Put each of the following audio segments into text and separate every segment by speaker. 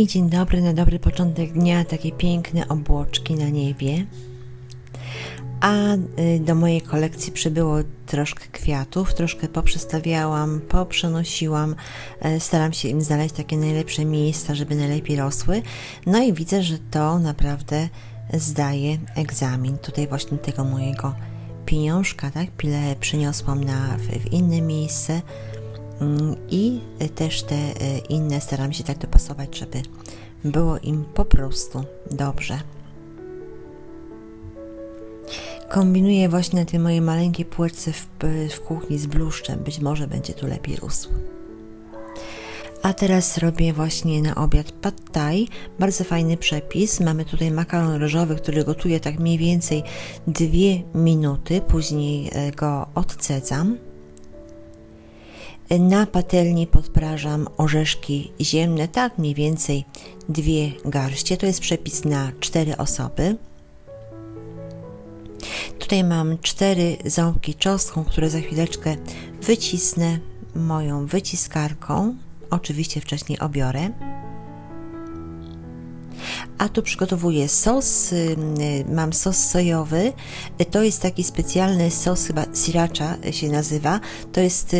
Speaker 1: I dzień dobry, na dobry początek dnia, takie piękne obłoczki na niebie. A y, do mojej kolekcji przybyło troszkę kwiatów, troszkę poprzestawiałam, poprzenosiłam, e, staram się im znaleźć takie najlepsze miejsca, żeby najlepiej rosły. No i widzę, że to naprawdę zdaje egzamin. Tutaj właśnie tego mojego pieniążka, tak, pile przyniosłam na, w, w inne miejsce. I też te e, inne staram się tak dopasować, żeby było im po prostu dobrze. Kombinuję właśnie na tej mojej maleńkiej w, w kuchni z bluszczem. Być może będzie tu lepiej rósł. A teraz robię właśnie na obiad pad thai. Bardzo fajny przepis. Mamy tutaj makaron ryżowy, który gotuję tak mniej więcej dwie minuty. Później e, go odcedzam. Na patelni podprażam orzeszki ziemne, tak mniej więcej dwie garście. To jest przepis na cztery osoby. Tutaj mam cztery ząbki czosnku, które za chwileczkę wycisnę moją wyciskarką. Oczywiście wcześniej obiorę. A tu przygotowuję sos. Mam sos sojowy. To jest taki specjalny sos, chyba sriracha się nazywa. To jest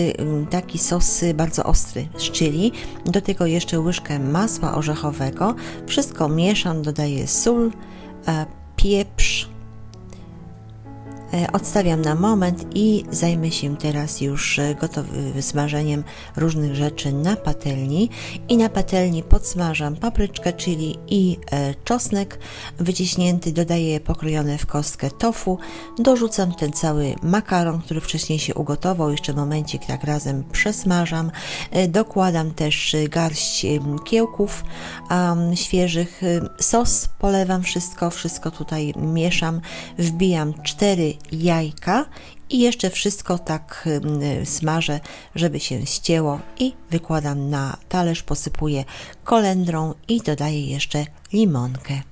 Speaker 1: taki sos bardzo ostry z chili. Do tego jeszcze łyżkę masła orzechowego. Wszystko mieszam, dodaję sól, pieprz. Odstawiam na moment i zajmę się teraz już gotowym smażeniem różnych rzeczy na patelni. I na patelni podsmażam papryczkę, chili i czosnek wyciśnięty. Dodaję pokrojone w kostkę tofu. Dorzucam ten cały makaron, który wcześniej się ugotował. Jeszcze momencik tak razem przesmażam. Dokładam też garść kiełków um, świeżych. Sos polewam wszystko, wszystko tutaj mieszam. Wbijam cztery jajka i jeszcze wszystko tak smażę, żeby się ścięło i wykładam na talerz, posypuję kolendrą i dodaję jeszcze limonkę.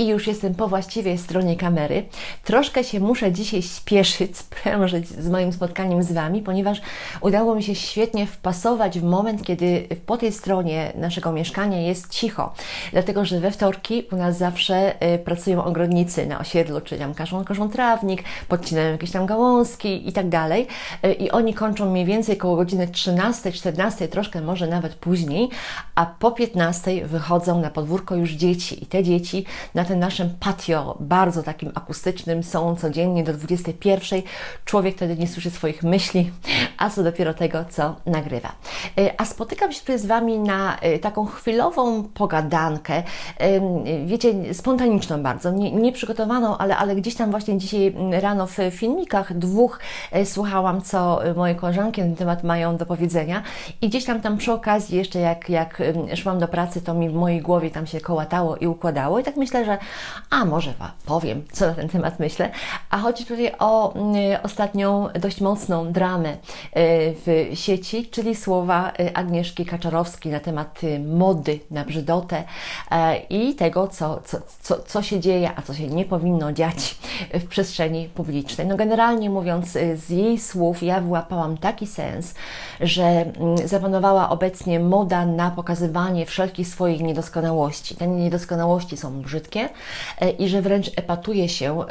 Speaker 2: I już jestem po właściwej stronie kamery. Troszkę się muszę dzisiaj śpieszyć, sprężyć z moim spotkaniem z Wami, ponieważ udało mi się świetnie wpasować w moment, kiedy po tej stronie naszego mieszkania jest cicho. Dlatego, że we wtorki u nas zawsze y, pracują ogrodnicy na osiedlu, czyli tam każą, każą trawnik, podcinają jakieś tam gałązki i tak dalej. Y, I oni kończą mniej więcej koło godziny 13, 14, troszkę może nawet później, a po 15 wychodzą na podwórko już dzieci. I te dzieci na tym naszym patio, bardzo takim akustycznym, są codziennie do 21. Człowiek wtedy nie słyszy swoich myśli, a co dopiero tego, co nagrywa. A spotykam się tutaj z Wami na taką chwilową pogadankę, wiecie, spontaniczną bardzo, nie, nie przygotowaną, ale, ale gdzieś tam właśnie dzisiaj rano w filmikach dwóch słuchałam, co moje koleżanki na ten temat mają do powiedzenia i gdzieś tam tam przy okazji jeszcze jak, jak szłam do pracy, to mi w mojej głowie tam się kołatało i układało i tak myślę, że a może powiem, co na ten temat myślę. A chodzi tutaj o y, ostatnią dość mocną dramę y, w sieci, czyli słowa y, Agnieszki Kaczarowskiej na temat y, mody na brzydotę i tego, co, co, co, co się dzieje, a co się nie powinno dziać w przestrzeni publicznej. No generalnie mówiąc, z jej słów ja wyłapałam taki sens, że mm, zapanowała obecnie moda na pokazywanie wszelkich swoich niedoskonałości. Te niedoskonałości są brzydkie, i że wręcz epatuje się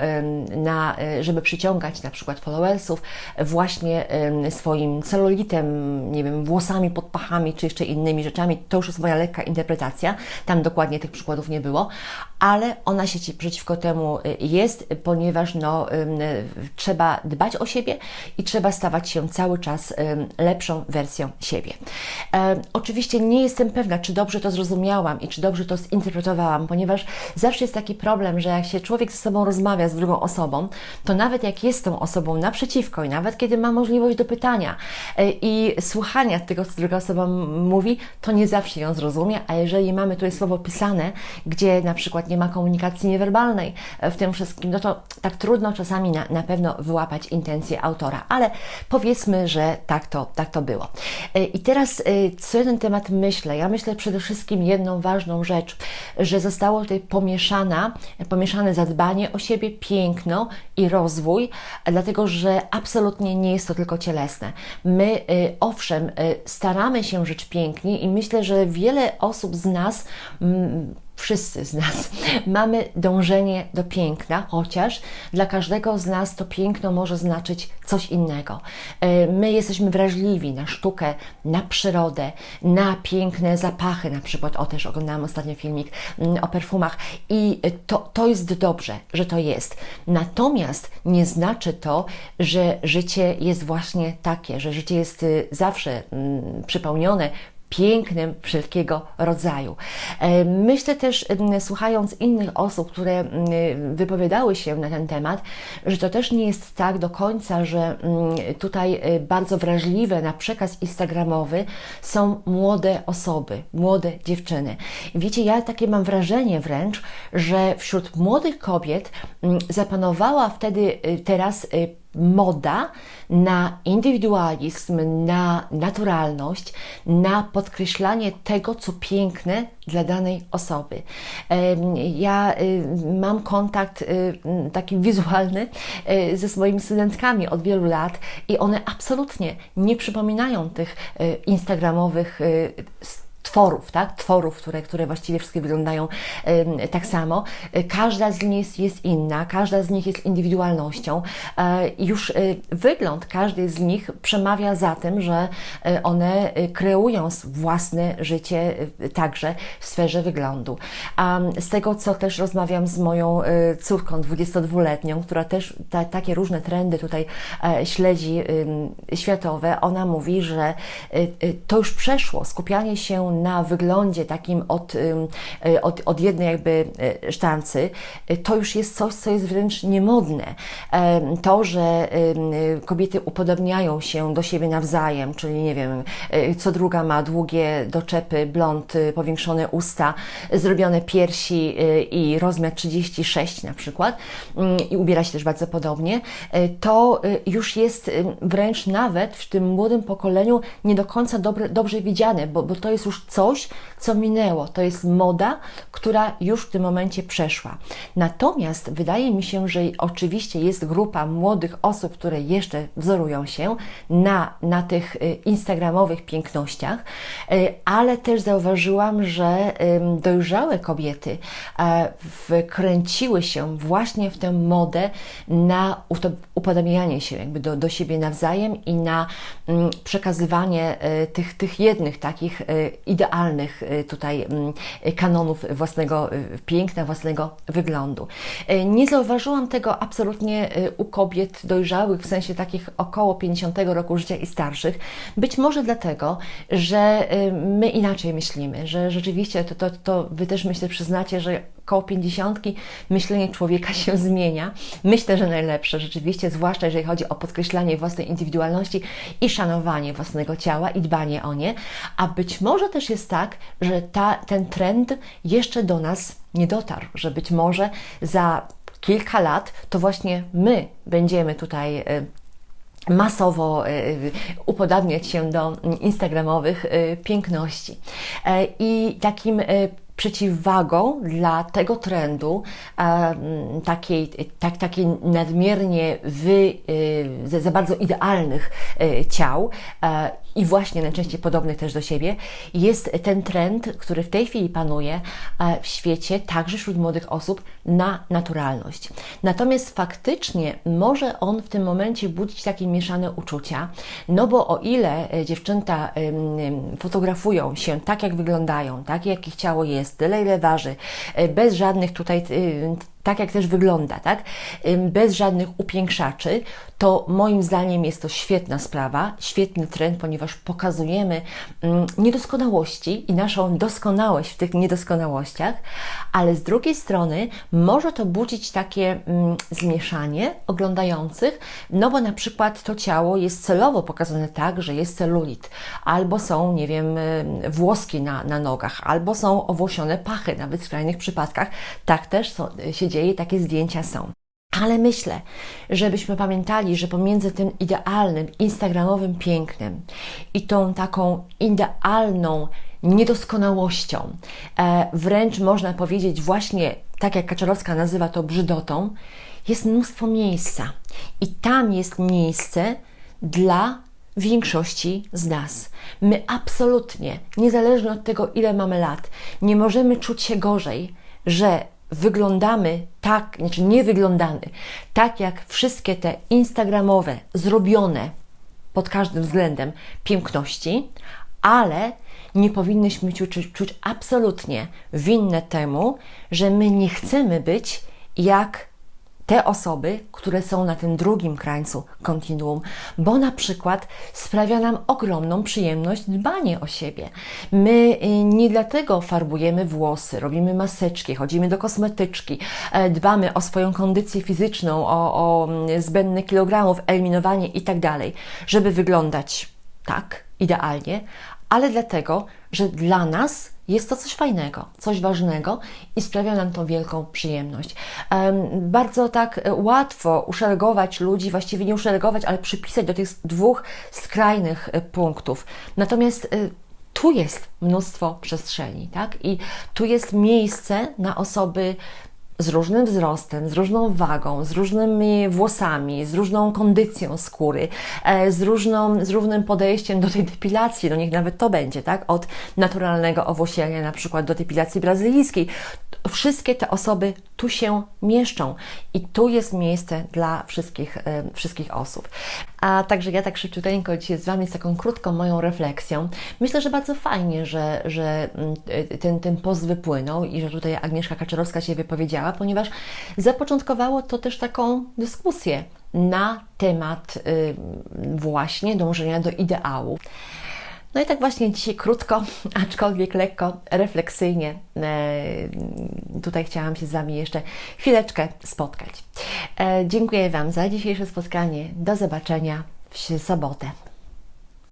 Speaker 2: na, żeby przyciągać na przykład followersów właśnie swoim celulitem, nie wiem, włosami pod pachami, czy jeszcze innymi rzeczami. To już jest moja lekka interpretacja. Tam dokładnie tych przykładów nie było, ale ona się przeciwko temu jest, ponieważ no, trzeba dbać o siebie i trzeba stawać się cały czas lepszą wersją siebie. Oczywiście nie jestem pewna, czy dobrze to zrozumiałam i czy dobrze to zinterpretowałam, ponieważ zawsze jest taki problem, że jak się człowiek ze sobą rozmawia z drugą osobą, to nawet jak jest tą osobą naprzeciwko i nawet kiedy ma możliwość do pytania i słuchania tego, co druga osoba mówi, to nie zawsze ją zrozumie, a jeżeli mamy tutaj słowo pisane, gdzie na przykład nie ma komunikacji niewerbalnej w tym wszystkim, no to tak trudno czasami na, na pewno wyłapać intencje autora, ale powiedzmy, że tak to, tak to było. I teraz, co na ten temat myślę? Ja myślę przede wszystkim jedną ważną rzecz, że zostało tutaj pomieszane pomieszana, pomieszane zadbanie o siebie, piękno i rozwój, dlatego że absolutnie nie jest to tylko cielesne. My, y, owszem, y, staramy się żyć pięknie i myślę, że wiele osób z nas, mm, wszyscy z nas, mamy dążenie do piękna, chociaż dla każdego z nas to piękno może znaczyć coś innego. Y, My jesteśmy wrażliwi na sztukę, na przyrodę, na piękne zapachy, na przykład, o też oglądałam ostatnio filmik mm, o perfumach i to, to jest dobrze, że to jest. Natomiast nie znaczy to, że życie jest właśnie takie, że życie jest y, zawsze mm, przypełnione pięknym wszelkiego rodzaju. E, Myślę też, słuchając innych osób, które wypowiadały się na ten temat, że to też nie jest tak do końca, że tutaj e, bardzo wrażliwe na przekaz instagramowy są młode osoby, młode dziewczyny. Wiecie, ja takie mam wrażenie wręcz, że wśród młodych kobiet zapanowała wtedy y, teraz y, moda na indywidualizm, na naturalność, na podkreślanie tego, co piękne dla danej osoby. Ja y, mam kontakt y, taki wizualny y, ze swoimi studentkami od wielu lat i one absolutnie nie przypominają tych instagramowych tworów, tak? Tworów, które, które właściwie wszystkie wyglądają tak samo. E, Każda z nich jest, inna, każda z nich jest indywidualnością. E, Już e, wygląd każdej z nich przemawia za tym, że one kreują własne życie także w sferze wyglądu. A z tego, co też rozmawiam z moją córką 22-letnią, która też ta, takie różne trendy tutaj śledzi światowe, ona mówi, że to już przeszło, skupianie się na wyglądzie takim od, y, od, od jednej jakby y, sztancy, y, to już jest coś, co jest wręcz niemodne. Em, To, że kobiety upodobniają się do siebie nawzajem, czyli nie wiem, co druga ma długie doczepy, blond, powiększone usta, zrobione piersi i rozmiar 36 na przykład mm, i ubiera się też bardzo podobnie, to już jest wręcz nawet w tym młodym pokoleniu nie do końca dobre, dobrze widziane, bo, bo to jest już coś, co minęło. To jest moda, która już w tym momencie przeszła. Natomiast wydaje mi się, że oczywiście jest grupa młodych osób, które jeszcze wzorują się na, na tych y, instagramowych pięknościach, y, ale też zauważyłam, że dojrzałe kobiety e, wkręciły się właśnie w tę modę na upodobnianie się jakby do, do siebie nawzajem i na mm, przekazywanie e, tych, tych jednych takich idealnych e, tutaj mm, kanonów własnego e, piękna, własnego wyglądu. E, Nie zauważyłam tego absolutnie u kobiet dojrzałych, w sensie takich około 50 roku życia i starszych. Być może dlatego, że my inaczej myślimy, że rzeczywiście to, to, to Wy też myślę przyznacie, że koło 50 myślenie człowieka się zmienia. Myślę, że najlepsze rzeczywiście, zwłaszcza jeżeli chodzi o podkreślanie własnej indywidualności i szanowanie własnego ciała i dbanie o nie. A być może też jest tak, że ta, ten trend jeszcze do nas nie dotarł, że być może za kilka lat to właśnie my będziemy tutaj. y, masowo y, y, upodabniać się do instagramowych piękności. E, I takim przeciwwagą dla tego trendu, e, takiej, tak, takiej nadmiernie wy, y, za, bardzo idealnych y, ciał. E, i właśnie najczęściej podobnych też do siebie, jest ten trend, który w tej chwili panuje e, w świecie, także wśród młodych osób, na naturalność. Natomiast faktycznie może on w tym momencie budzić takie mieszane uczucia, no bo o ile e, dziewczęta fotografują się tak, jak wyglądają, tak, jak ich ciało jest, tyle, ile waży, e, bez żadnych tutaj tak jak też wygląda, tak? Bez żadnych upiększaczy, to moim zdaniem jest to świetna sprawa, świetny trend, ponieważ pokazujemy niedoskonałości i naszą doskonałość w tych niedoskonałościach, ale z drugiej strony może to budzić takie zmieszanie oglądających, no bo na przykład to ciało jest celowo pokazane tak, że jest celulit, albo są, nie wiem, włoski na, na nogach, albo są owłosione pachy, nawet w skrajnych przypadkach. Tak też są, się dzieje, takie zdjęcia są. Ale myślę, żebyśmy pamiętali, że pomiędzy tym idealnym, instagramowym pięknem i tą taką idealną niedoskonałością, e, wręcz można powiedzieć właśnie tak jak Kaczorowska nazywa to brzydotą, jest mnóstwo miejsca. I tam jest miejsce dla większości z nas. My absolutnie, niezależnie od tego, ile mamy lat, nie możemy czuć się gorzej, że wyglądamy tak, znaczy nie wyglądamy tak jak wszystkie te instagramowe, zrobione pod każdym względem piękności, ale nie powinnyśmy czuć, czuć absolutnie winne temu, że my nie chcemy być jak te osoby, które są na tym drugim krańcu kontinuum, bo na przykład sprawia nam ogromną przyjemność dbanie o siebie. My y, nie dlatego farbujemy włosy, robimy maseczki, chodzimy do kosmetyczki, e, dbamy o swoją kondycję fizyczną, o, o mm, zbędne kilogramów, eliminowanie i tak żeby wyglądać tak, idealnie, ale dlatego, że dla nas jest to coś fajnego, coś ważnego i sprawia nam to wielką przyjemność. Em, bardzo tak e, łatwo uszeregować ludzi, właściwie nie uszeregować, ale przypisać do tych dwóch skrajnych e, punktów. Natomiast e, tu jest mnóstwo przestrzeni, tak? I tu jest miejsce na osoby z różnym wzrostem, z różną wagą, z różnymi włosami, z różną kondycją skóry, e, z, różną, z różnym podejściem do tej depilacji, no niech nawet to będzie, tak? Od naturalnego owłosienia na przykład do depilacji brazylijskiej. Wszystkie te osoby tu się mieszczą i tu jest miejsce dla wszystkich, e, wszystkich osób. A także ja tak szybciuteńko dzisiaj z Wami z taką krótką moją refleksją. Myślę, że bardzo fajnie, że, że mm, e, ten, ten post wypłynął i że tutaj Agnieszka Kaczorowska się wypowiedziała, ponieważ zapoczątkowało to też taką dyskusję na temat y, właśnie dążenia do ideału. No i tak właśnie dzisiaj krótko, aczkolwiek lekko, refleksyjnie, e, tutaj chciałam się z Wami jeszcze chwileczkę spotkać. E, dziękuję Wam za dzisiejsze spotkanie. Do zobaczenia w sobotę.